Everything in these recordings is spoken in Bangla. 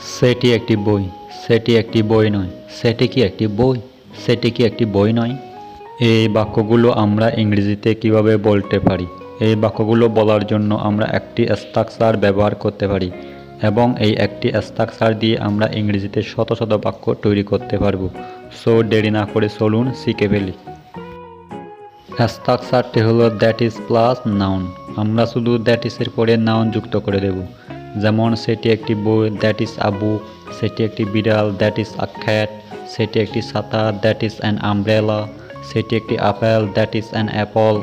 সেটি একটি বই, সেটি একটি বই নয়। সেটি কি একটি বই? সেটি কি একটি বই নয়? এই বাক্যগুলো আমরা ইংরেজিতে কীভাবে বলতে পারি? এই বাক্যগুলো বলার জন্য আমরা একটি স্ট্রাকচার ব্যবহার করতে পারি এবং এই একটি স্ট্রাকচার দিয়ে আমরা ইংরেজিতে শত শত বাক্য তৈরি করতে পারব। সো দেরি না করে চলুন শিখে ফেলি। স্ট্রাকচারটি হলো দ্যাট ইজ প্লাস নাউন আমরা শুধু দ্যাট ইসের পরে নাউন যুক্ত করে দেব। যেমন সেটি একটি বই দ্যাট ইজ আ বুক সেটি একটি বিড়াল দ্যাট ইজ আ খ্যাট সেটি একটি ছাতা দ্যাট ইজ অ্যান আমব্রেলা সেটি একটি apple that is an apple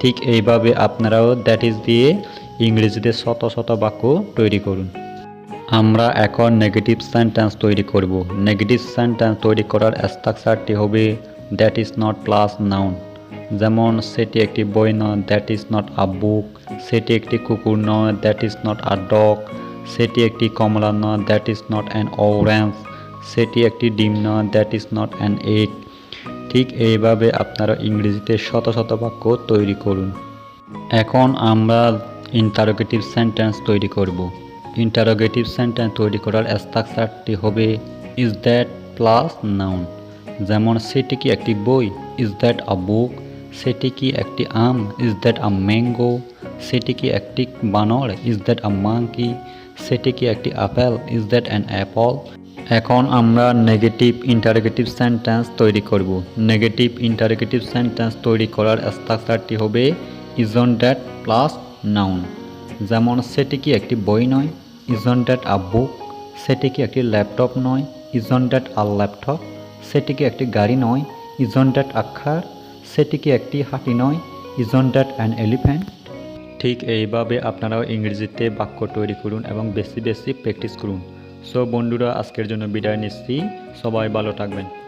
ঠিক এইভাবে আপনারাও দ্যাট ইজ দিয়ে ইংরেজিতে শত শত বাক্য তৈরি করুন। আমরা এখন নেগেটিভ সেন্টেন্স তৈরি করব। নেগেটিভ সেন্টেন্স তৈরি করার স্ট্রাকচারটি হবে that is not plus noun যেমন সেটি একটি বই নয় that is not a book সেটি একটি কুকুর নয় that is not a dog সেটি একটি কমলা নয় that is not an orange সেটি একটি ডিম নয় that is not an egg ঠিক এইভাবে আপনারা ইংরেজিতে শত শত বাক্য তৈরি করুন। এখন আমরা ইন্টারোগেটিভ সেন্টেন্স তৈরি করব। ইন্টারোগেটিভ সেন্টেন্স তৈরি করার স্ট্রাকচারটি হবে ইজ দ্যাট প্লাস নাউন যেমন সেটি কি একটি বই? ইজ দ্যাট আ বুক সেটি কি একটি আম? ইজ দ্যাট আ ম্যাঙ্গো সেটি কি একটি বানর? ইজ দ্যাট আ মাঙ্কি সেটি কি একটি apple? Is that an apple এখন আমরা নেগেটিভ ইন্টারোগেটিভ সেন্টেন্স তৈরি করব। নেগেটিভ ইন্টারোগেটিভ সেন্টেন্স তৈরি করার স্ট্রাকচারটি হবে ইজন দ্যাট প্লাস নাউন যেমন সেটি কি একটি বই নয়? ইজন দ্যাট আ বুক সেটি কি একটি ল্যাপটপ নয়? ইজন দ্যাট আ ল্যাপটপ সেটি কি একটি গাড়ি নয়? ইজন দ্যাট আখার সেটি কি একটি হাতি নয় ইজন ড্যাট অ্যান এলিফ্যান্ট ঠিক এইভাবে আপনারাও ইংরেজিতে বাক্য তৈরি করুন এবং বেশি বেশি প্র্যাকটিস করুন। সো বন্ধুরা, আজকের জন্য বিদায় নিচ্ছি। সবাই ভালো থাকবেন।